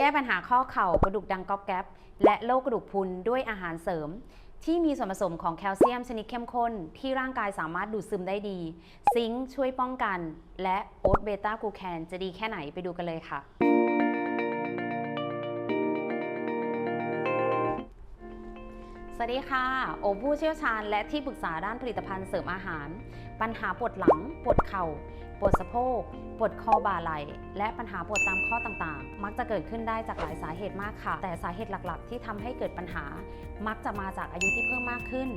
แก้ปัญหาข้อเข่ากระดูกดังก๊อบแก๊บและโรคกระดูกพุนด้วยอาหารเสริม ที่มีส่วนผสมของแคลเซียมชนิดเข้มข้น ที่ร่างกายสามารถดูดซึมได้ดี ซิงค์ช่วยป้องกัน และโอ๊ตเบต้ากูแคนจะดีแค่ไหนไปดูกันเลยค่ะ สวัสดีค่ะ โอผู้เชี่ยวชาญและที่ปรึกษาด้านผลิตภัณฑ์เสริมอาหาร ปัญหาปวดหลัง ปวดเข่า ปวดสะโพก ปวดคอบ่าไหล่ และปัญหาปวดตามข้อต่างๆ มักจะเกิดขึ้นได้จากหลายสาเหตุมากค่ะ แต่สาเหตุหลักๆ ที่ทำให้เกิดปัญหา มักจะมาจากอายุที่เพิ่มมากขึ้น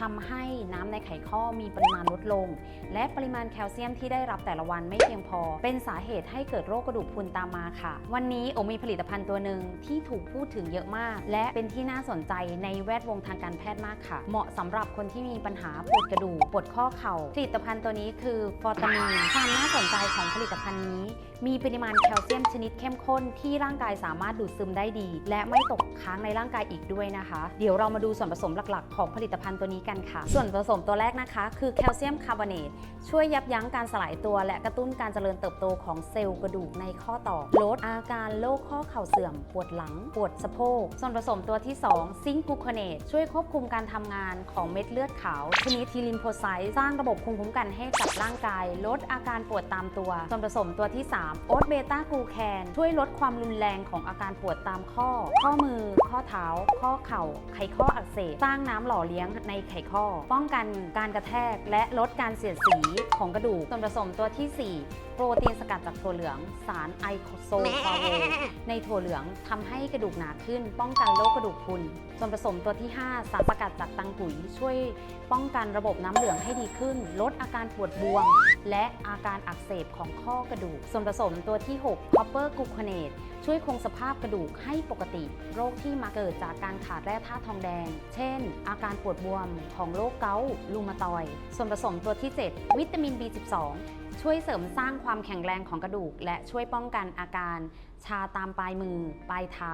ทำให้น้ำในไขข้อมีปริมาณลดลง และปริมาณแคลเซียมที่ได้รับแต่ละวันไม่เพียงพอ เป็นสาเหตุให้เกิดโรคกระดูกพรุนตามมาค่ะ วันนี้โอมีผลิตภัณฑ์ตัวหนึ่งที่ถูกพูดถึงเยอะมาก และเป็นที่น่าสนใจในแวดวงทางการแพทย์มากค่ะ เหมาะสำหรับคนที่มีปัญหาปวดกระดูกปวดข้อเข่าผลิตภัณฑ์ตัวนี้คือฟอร์ตามีนความน่าสนใจของผลิตภัณฑ์นี้มีปริมาณแคลเซียมชนิดเข้มข้นที่ร่างกายสามารถดูดซึมได้ดี และไม่ตกค้างในร่างกายอีกด้วยนะคะ เดี๋ยวเรามาดูส่วนผสมหลักๆ ของผลิตภัณฑ์ตัวนี้กันค่ะ ส่วนผสมตัวแรกนะคะ คือแคลเซียมคาร์บอเนตช่วยยับยั้งการสลายตัว และกระตุ้นการเจริญเติบโตของเซลล์กระดูกในข้อต่อลดอาการโรคข้อเข่าเสื่อม ปวดหลัง ปวดสะโพก ส่วนผสมตัวที่ 2 ซิงค์กลูคเนตช่วยควบคุมการทำงานของเม็ดเลือดขาวชนิดทีลิมโพไซต์สร้างระบบภูมิคุ้มกันให้กับร่างกาย ลดอาการปวดตามตัว ส่วนผสมตัวที่ 3โอ๊ตเบต้ากูแคนช่วยลดความรุนแรงของอาการปวดตามข้อ ข้อมือ ข้อเท้า ข้อเข่า ไขข้ออักเสบ สร้างน้ำหล่อเลี้ยงในไขข้อ ป้องกันการกระแทกและลดการเสียดสีของกระดูกส่วนผสมตัวทีสี่4 โปรตีนสกัดจากถั่วเหลืองสารไอโคโซคาโวในถั่วเหลืองทำให้กระดูกหนาขึ้น ป้องกันโรคกระดูกพรุนส่วนผสมตัวที่ 5 สารสกัดจากตังกุ๋ยช่วยป้องกันระบบน้ำเหลืองให้ดีขึ้น ลดอาการปวดบวม และอาการอักเสบของข้อกระดูก ส่วนผสมตัวที่6 copper gluconate ช่วยคงสภาพกระดูกให้ปกติ โรคที่มาเกิดจากการขาดแร่ธาตุทองแดง เช่น อาการปวดบวมของโรคเกาต์รูมาตอยด์ส่วนผสมตัวที่ 7 วิตามิน B12 ช่วยเสริมสร้างความแข็งแรงของกระดูก และช่วยป้องกันอาการ ชาตามปลายมือ ปลายเท้า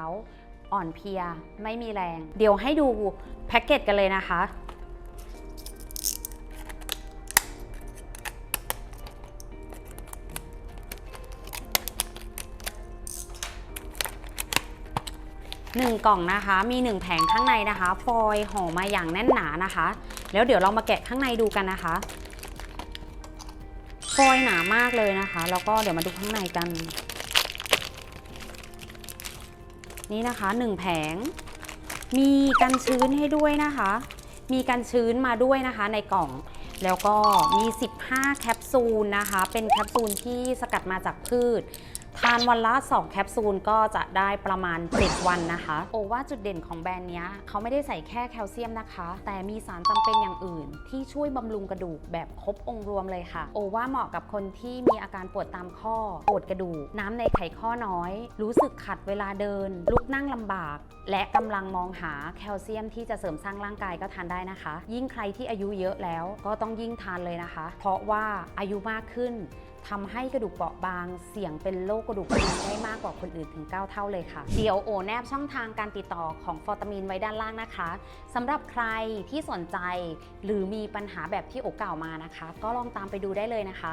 อ่อนเพลีย ไม่มีแรง เดี๋ยวให้ดูแพ็กเกจกันเลยนะคะ หนึ่งกล่องนะคะ มีหนึ่งแผงข้างในนะคะ ฟอยล์ห่อมาอย่างแน่นหนานะคะ แล้วเดี๋ยวเรามาแกะข้างในดูกันนะคะ ฟอยหนามากเลยนะคะ แล้วก็เดี๋ยวมาดูข้างในกัน นี่นะคะหนึ่งแผง มีกันชื้นให้ด้วยนะคะ มีกันชื้นมาด้วยนะคะในกล่อง แล้วก็มี 15 แคปซูลนะคะ เป็นแคปซูลที่สกัดมาจากพืช ทานวันละ 2 แคปซูลก็จะได้ประมาณ 7 วันนะคะ โอว่าจุดเด่นของแบรนด์นี้เขาไม่ได้ใส่แค่แคลเซียมนะคะ แต่มีสารจำเป็นอย่างอื่น ที่ช่วยบำรุงกระดูกแบบครบองค์รวมเลยค่ะ โอว่าเหมาะกับคนที่มีอาการปวดตามข้อปวดกระดูก น้ำในไขข้อน้อย รู้สึกขัดเวลาเดิน ลุกนั่งลำบาก และกำลังมองหาแคลเซียมที่จะเสริมสร้างร่างกายก็ทานได้นะคะ ยิ่งใครที่อายุเยอะแล้วก็ต้องยิ่งทานเลยนะคะ เพราะว่าอายุมากขึ้น ทำให้กระดูกเปราะบาง เสี่ยงเป็นโรคกระดูกพรุนได้มากกว่าคนอื่นถึง 9 เท่าเลยค่ะ เดี๋ยวโอแนบช่องทางการติดต่อของฟอร์ตามีนไว้ด้านล่างนะคะสำหรับใครที่สนใจ หรือมีปัญหาแบบที่โอกล่าวมานะคะ ก็ลองตามไปดูได้เลยนะคะ